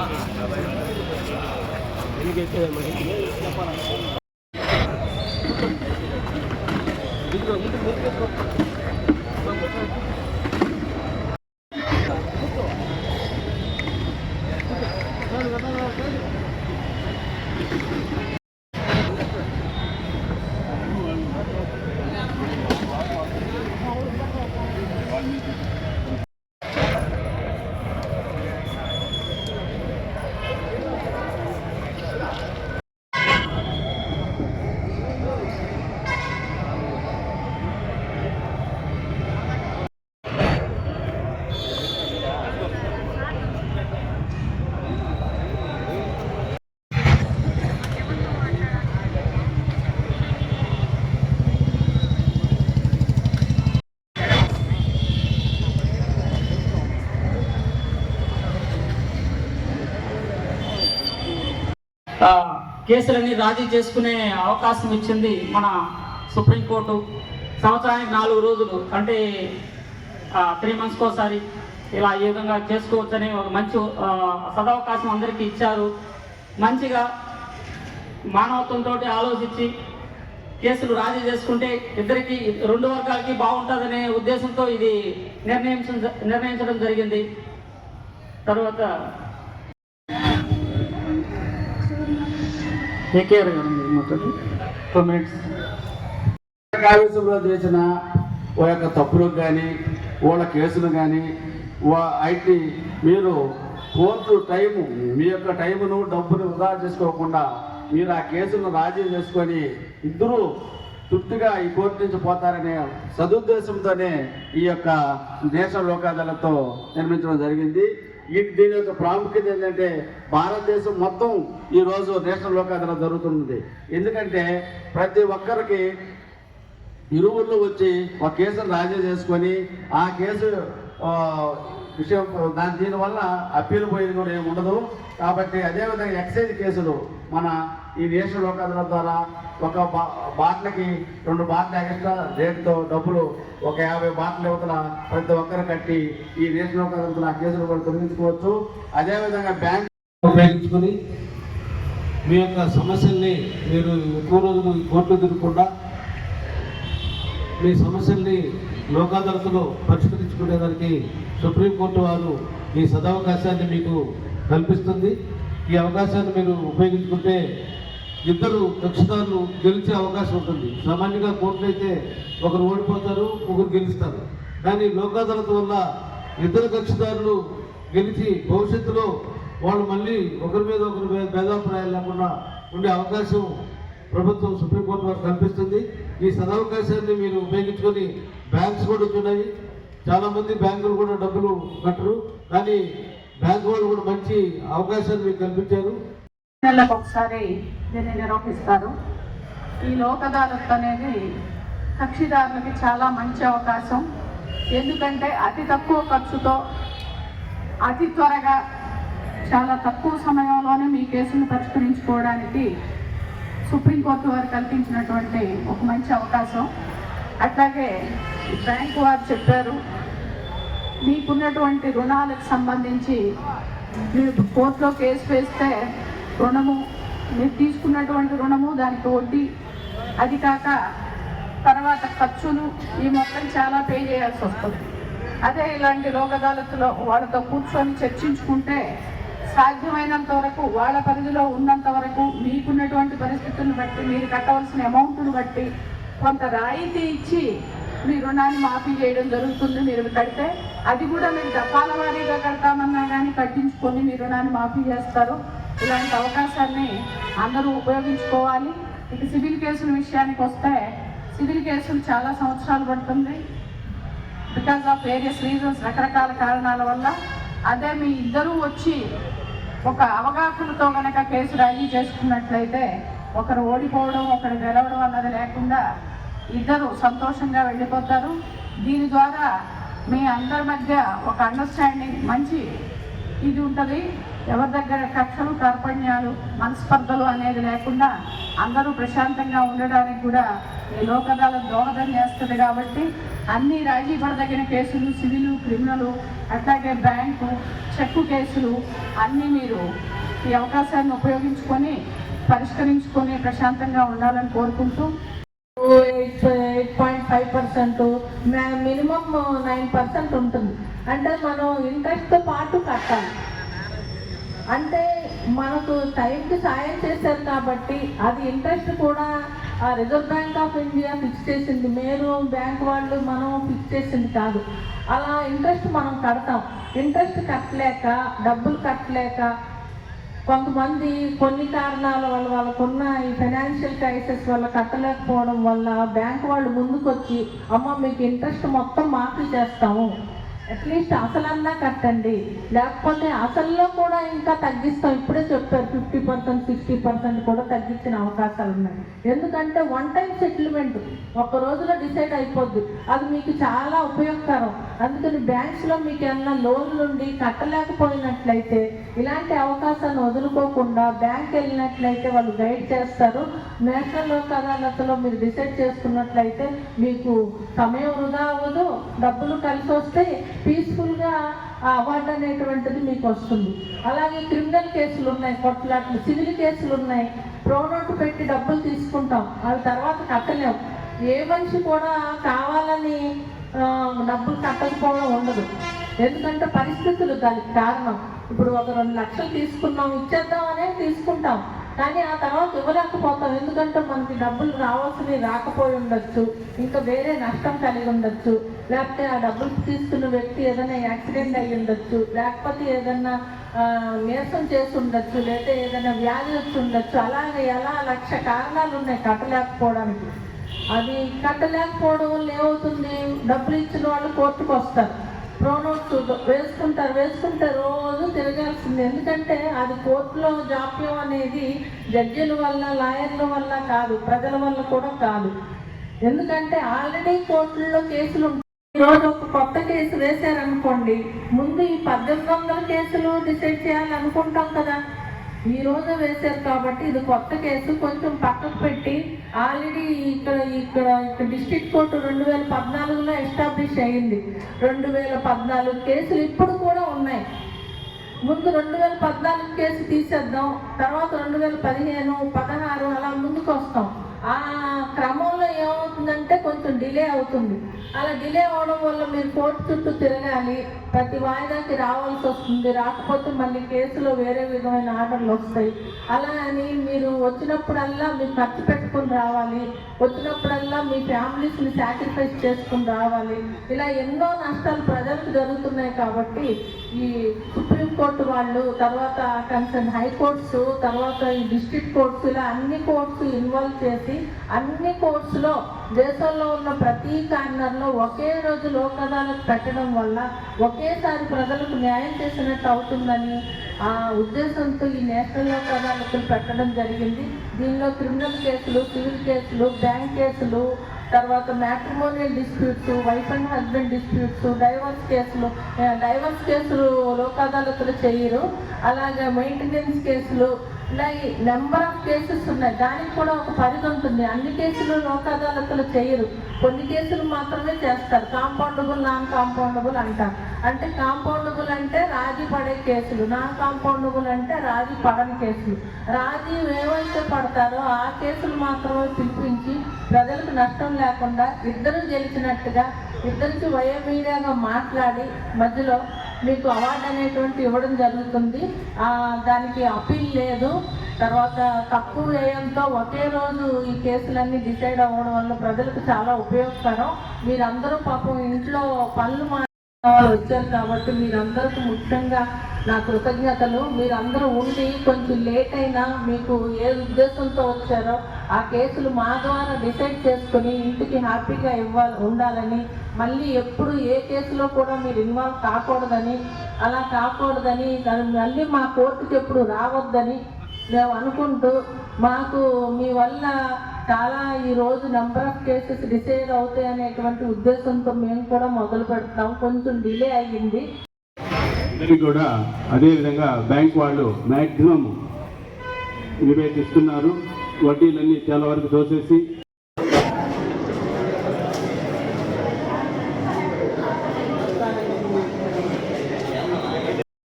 ఆ, కేసులన్నీ రాజీ చేసుకునే అవకాశం ఇచ్చింది మన సుప్రీంకోర్టు. సంవత్సరానికి నాలుగు రోజులు అంటే త్రీ మంత్స్కి ఒకసారి ఇలా ఈ విధంగా చేసుకోవచ్చని ఒక మంచి సదవకాశం అందరికీ ఇచ్చారు. మంచిగా మానవత్వంతో ఆలోచించి కేసులు రాజీ చేసుకుంటే ఇద్దరికి రెండు వర్గాలకి బాగుంటుందనే ఉద్దేశంతో ఇది నిర్ణయించడం నిర్ణయించడం జరిగింది. తర్వాత కేకేఆర్ గారు మాట్లాడి టూ మినిట్స్. కాంగ్రెస్లో చేసిన ఓ యొక్క తప్పులకు కానీ వాళ్ళ కేసులు కానీ అయితే మీరు కోర్టు టైము మీ యొక్క టైమును డబ్బును వృధా చేసుకోకుండా మీరు ఆ కేసును రాజీ చేసుకొని ఇద్దరూ తృప్తిగా ఈ కోర్టు నుంచి పోతారనే సదుద్దేశంతోనే ఈ యొక్క దేశ లోకాదాలతో నిర్మించడం జరిగింది. దీని యొక్క ప్రాముఖ్యత ఏంటంటే భారతదేశం మొత్తం ఈరోజు నేషనల్ లోక్ జరుగుతుంది ఎందుకంటే ప్రతి ఒక్కరికి ఇరువుళ్ళు వచ్చి ఒక కేసును రాజీ చేసుకొని ఆ కేసు విషయం దాని దీనివల్ల అప్పీల్ పోయేది కూడా ఏమి ఉండదు. కాబట్టి అదేవిధంగా ఎక్సైజ్ కేసులు మన ఈ దేశ లోక్ ద్వారా ఒక బాట్లకి రెండు బాట్ల ఎక్స్ట్రా రేటుతో డబ్బులు ఒక యాభై బాట్ల యువతల ప్రతి ఒక్కరు కట్టి ఈ దేశ లోక్ కేసులు కూడా తొలగించుకోవచ్చు. అదేవిధంగా బ్యాంక్ ఉపయోగించుకొని మీ యొక్క సమస్యల్ని మీరు ఎక్కువ రోజులు కోర్టులో తిరగకుండా మీ సమస్యల్ని లోకాదాలతలో పరిష్కరించుకునేదానికి సుప్రీంకోర్టు వారు ఈ సదవకాశాన్ని మీకు కల్పిస్తుంది. ఈ అవకాశాన్ని మీరు ఉపయోగించుకుంటే ఇద్దరు కక్షిదారులు గెలిచే అవకాశం ఉంటుంది. సామాన్యంగా కోర్టులు అయితే ఒకరు ఓడిపోతారు ఒకరు గెలుస్తారు. కానీ లోకాదాలత వల్ల ఇద్దరు కక్షిదారులు గెలిచి భవిష్యత్తులో వాళ్ళు మళ్ళీ ఒకరి మీద ఒకరి మీద భేదాభిప్రాయాలు లేకుండా ఉండే అవకాశం ప్రభుత్వం సుప్రీంకోర్టు వారు కల్పిస్తుంది. ఈ సదవకాశాన్ని మీరు ఉపయోగించుకొని బ్యాంక్స్ కూడా ఉన్నాయి చాలా మంది బ్యాంకులు కూడా డబ్బులు కట్టరు. కానీ బ్యాంకు వాళ్ళు కూడా మంచి అవకాశాన్ని మీకు కల్పించారు. నెలలకు ఒకసారి దీన్ని నిర్వహిస్తారు ఈ లోక్ అదాలత్ అనేది కక్షిదారులకి చాలా మంచి అవకాశం. ఎందుకంటే అతి తక్కువ ఖర్చుతో అతి త్వరగా చాలా తక్కువ సమయంలోనే మీ కేసును పరిష్కరించుకోవడానికి సుప్రీంకోర్టు వారు కల్పించినటువంటి ఒక మంచి అవకాశం. అట్లాగే బ్యాంకు వారు చెప్పారు మీకున్నటువంటి రుణాలకు సంబంధించి మీరు కోర్టులో కేసు వేస్తే రుణము మీరు తీసుకున్నటువంటి రుణము దానికి వడ్డీ. అది కాక తర్వాత ఖర్చులు ఈ మొత్తం చాలా పే చేయాల్సి వస్తుంది. అదే ఇలాంటి లోక్ అదాలత్లో వాళ్ళతో కూర్చొని చర్చించుకుంటే సాధ్యమైనంత వరకు వాళ్ళ పరిధిలో ఉన్నంత వరకు మీకున్నటువంటి పరిస్థితులను బట్టి మీరు కట్టవలసిన అమౌంట్ను బట్టి కొంత రాయితీ ఇచ్చి మీ రుణాన్ని మాఫీ చేయడం జరుగుతుంది. మీరు కడితే అది కూడా మీరు దఫాల వారీగా కడతామన్నా కానీ కట్టించుకొని మీ రుణాన్ని మాఫీ చేస్తారు. ఇలాంటి అవకాశాన్ని అందరూ ఉపయోగించుకోవాలి. ఇక సివిల్ కేసుల విషయానికి వస్తే సివిల్ కేసులు చాలా సంవత్సరాలు పడుతుంది. బికాజ్ ఆఫ్ వేరియస్ రీజన్స్ రకరకాల కారణాల వల్ల అదే మీ ఇద్దరూ వచ్చి ఒక అవగాహనతో గనక కేసు రాజీ చేసుకున్నట్లయితే ఒకరు ఓడిపోవడం ఒకరు గెలవడం అన్నది లేకుండా ఇద్దరు సంతోషంగా వెళ్ళిపోతారు. దీని ద్వారా మీ అందరి మధ్య ఒక అండర్స్టాండింగ్ మంచి ఇది ఉంటుంది. ఎవరి దగ్గర కక్షలు కార్పణ్యాలు మనస్పర్ధలు అనేది లేకుండా అందరూ ప్రశాంతంగా ఉండడానికి కూడా ఈ లోకదాలు దోహదం చేస్తుంది కాబట్టి అన్ని రాజీ పడదగిన కేసులు సివిల్ క్రిమినల్ అట్లాగే బ్యాంకు చెక్కు కేసులు అన్నీ మీరు ఈ అవకాశాన్ని ఉపయోగించుకొని పరిష్కరించుకొని ప్రశాంతంగా ఉండాలని కోరుకుంటూ. Eight eight point five percent minimum nine percent ఉంటుంది. అంటే మనం ఇంట్రెస్ట్తో పాటు కట్టాలి. అంటే మనకు టైంకి సాయం చేశారు కాబట్టి అది ఇంట్రెస్ట్ కూడా ఆ Reserve Bank of India fix చేసింది. మీరు బ్యాంక్ వాళ్ళు మనం ఫిక్స్ చేసింది కాదు. అలా ఇంట్రెస్ట్ మనం కడతాం. ఇంట్రెస్ట్ కట్టలేక డబ్బులు కట్టలేక కొంతమంది కొన్ని కారణాల వల్ల వాళ్ళకున్న ఈ ఫైనాన్షియల్ క్రైసిస్ వల్ల కట్టలేకపోవడం వల్ల బ్యాంక్ వాళ్ళు ముందుకొచ్చి అమ్మ మీకు ఇంట్రెస్ట్ మొత్తం మాఫీ చేస్తాము. అట్లీస్ట్ అసలన్నా కట్టండి. లేకపోతే అసల్లో కూడా ఇంకా తగ్గిస్తాం. ఇప్పుడే చెప్పారు ఫిఫ్టీ పర్సెంట్ సిక్స్టీ పర్సెంట్ కూడా తగ్గించిన అవకాశాలు ఉన్నాయి. ఎందుకంటే వన్ టైం సెటిల్మెంట్ ఒక రోజులో డిసైడ్ అయిపోద్ది. అది మీకు చాలా ఉపయోగకరం. అందుకని బ్యాంక్స్లో మీకు ఏమన్నా లోన్లు ఉండి కట్టలేకపోయినట్లయితే ఇలాంటి అవకాశాన్ని వదులుకోకుండా బ్యాంక్ వెళ్ళినట్లయితే వాళ్ళు గైడ్ చేస్తారు. నేషనల్ లోక్ అదాలత్లో మీరు డిసైడ్ చేసుకున్నట్లయితే మీకు సమయం వృధా అవ్వదు. డబ్బులు కలిసి వస్తే పీస్ఫుల్గా ఆ అవార్డు అనేటువంటిది మీకు వస్తుంది. అలాగే క్రిమినల్ కేసులు ఉన్నాయి కొట్లాట్లు సివిల్ కేసులు ఉన్నాయి. ప్రోనోట్ పెట్టి డబ్బులు తీసుకుంటాం. అవి తర్వాత కట్టలేము ఏ మనిషి కూడా కావాలని డబ్బులు కట్టకపోవడం ఉండదు. ఎందుకంటే పరిస్థితులు దానికి కారణం. ఇప్పుడు ఒక రెండు లక్షలు తీసుకున్నాం ఇచ్చేద్దామనే తీసుకుంటాం. కానీ ఆ తర్వాత ఇవ్వలేకపోతాం. ఎందుకంటే మనకి డబ్బులు రావాల్సినవి రాకపోయి ఉండొచ్చు. ఇంకా వేరే నష్టం కలిగి ఉండొచ్చు. లేకపోతే ఆ డబ్బులు తీసుకున్న వ్యక్తి ఏదైనా యాక్సిడెంట్ అయ్యి ఉండొచ్చు. లేకపోతే ఏదైనా ఆ, నీరసం చేసి ఉండొచ్చు. లేదా ఏదైనా వ్యాధి వచ్చి ఉండొచ్చు. అలాగే ఎలా లక్ష కారణాలు ఉన్నాయి కట్టలేకపోవడానికి. అది కట్టలేకపోవడం వల్ల ఏమవుతుంది? డబ్బులు ఇచ్చిన వాళ్ళు కోర్టుకు వస్తారు ప్రోనోట్స్ వేసుకుంటారు వేసుకుంటే రోజు తిరగాల్సింది. ఎందుకంటే అది కోర్టులో జాప్యం అనేది జడ్జిల వల్ల లాయర్ల వల్ల కాదు ప్రజల వల్ల కూడా కాదు. ఎందుకంటే ఆల్రెడీ కోర్టుల్లో కేసులు ఈరోజు ఈ రోజు ఒక కొత్త కేసు వేశారనుకోండి ముందు ఈ పద్దెనిమిది వందల కేసులు డిసైడ్ చేయాలనుకుంటాం కదా. ఈ రోజు వేశారు కాబట్టి ఇది కొత్త కేసు. కొంచెం పక్కకు పెట్టి ఆల్రెడీ ఇక్కడ ఇక్కడ ఇక్కడ డిస్ట్రిక్ట్ కోర్టు రెండు వేల పద్నాలుగులో ఎస్టాబ్లిష్ అయింది. రెండు వేల పద్నాలుగు కేసులు ఇప్పుడు కూడా ఉన్నాయి. ముందు రెండు వేల పద్నాలుగు కేసు తీసేద్దాం తర్వాత రెండు వేల పదిహేను పదహారు అలా ముందుకు వస్తాం. ఆ క్రమంలో ఏమవుతుందంటే కొంచెం డిలే అవుతుంది. అలా డిలే అవడం వల్ల మీరు కోర్టు చుట్టూ తిరగాలి ప్రతి వాయిదాకి రావాల్సి వస్తుంది. రాకపోతే మళ్ళీ కేసులో వేరే విధమైన ఆర్డర్లు వస్తాయి. అలా అని మీరు వచ్చినప్పుడల్లా మీరు ఖర్చు పెట్టుకుని రావాలి. వచ్చినప్పుడల్లా మీ ఫ్యామిలీస్ని సాక్రిఫైస్ చేసుకుని రావాలి. ఇలా ఎన్నో నష్టాలు ప్రజలకు జరుగుతున్నాయి కాబట్టి ఈ సుప్రీంకోర్టు వాళ్ళు తర్వాత కన్సర్న్ హైకోర్ట్స్ తర్వాత ఈ డిస్ట్రిక్ట్ కోర్ట్స్ ఇలా అన్ని కోర్ట్స్ ఇన్వాల్వ్ చేసి అన్ని కోర్సులో దేశంలో ఉన్న ప్రతి కార్నర్లో ఒకే రోజు లోక్ అదాలత్ పెట్టడం వల్ల ఒకేసారి ప్రజలకు న్యాయం చేసినట్టు అవుతుందని ఆ ఉద్దేశంతో ఈ నేషనల్ లోక్ అదాలత్లు పెట్టడం జరిగింది. దీనిలో క్రిమినల్ కేసులు సివిల్ కేసులు బ్యాంక్ కేసులు తర్వాత matrimonial disputes wife and husband disputes divorce కేసులు డైవర్స్ కేసులు లోక్ అదాలత్లు చేయరు. అలాగే మెయింటెనెన్స్ కేసులు ఇలా నెంబర్ ఆఫ్ కేసెస్ ఉన్నాయి. దానికి కూడా ఒక పరిధి ఉంటుంది. అన్ని కేసులు లోక్ అదాలతలు చేయరు. కొన్ని కేసులు మాత్రమే చేస్తారు. కాంపౌండబుల్ నాన్ కాంపౌండబుల్ అంటారు. అంటే కాంపౌండబుల్ అంటే రాజీ పడే కేసులు. నాన్ కాంపౌండబుల్ అంటే రాజీ పడని కేసులు. రాజీ ఏవైతే పడతారో ఆ కేసులు మాత్రమే పిలిపించి ప్రజలకు నష్టం లేకుండా ఇద్దరు గెలిచినట్టుగా ఇద్దరికి వయోమీడియాగా మాట్లాడి మధ్యలో మీకు అవార్డు అనేటువంటి ఇవ్వడం జరుగుతుంది. దానికి అప్పీల్ లేదు. తర్వాత తక్కువ వ్యయంతో ఒకే రోజు ఈ కేసులన్నీ డిసైడ్ అవ్వడం వల్ల ప్రజలకు చాలా ఉపయోగకరం. మీరందరూ పాపం ఇంట్లో పనులు వచ్చారు కాబట్టి మీరందరికీ ముఖ్యంగా నా కృతజ్ఞతలు. మీరందరూ ఉండి కొంచెం లేట్ అయినా మీకు ఏ ఉద్దేశంతో వచ్చారో ఆ కేసులు మా ద్వారా డిసైడ్ చేసుకుని ఇంటికి హ్యాపీగా ఇవ్వాలి ఉండాలని. మళ్ళీ ఎప్పుడు ఏ కేసులో కూడా మీరు ఇన్వాల్వ్ కాకూడదని అలా కాకూడదని దాని మళ్ళీ మా కోర్టుకి ఎప్పుడు రావద్దని మేము అనుకుంటూ మాకు మీ వల్ల చాలా ఈ రోజు నెంబర్ ఆఫ్ కేసెస్ డిసైడ్ అవుతాయి అనేటువంటి ఉద్దేశంతో మేము కూడా మొదలు పెడతాం. కొంచెం డిలే అయ్యింది. అందరికీ కూడా అదేవిధంగా బ్యాంక్ వాళ్ళు మ్యాక్సిమం నివేదిస్తున్నారు వడ్డీలన్నీ చాలా వరకు తోసేసి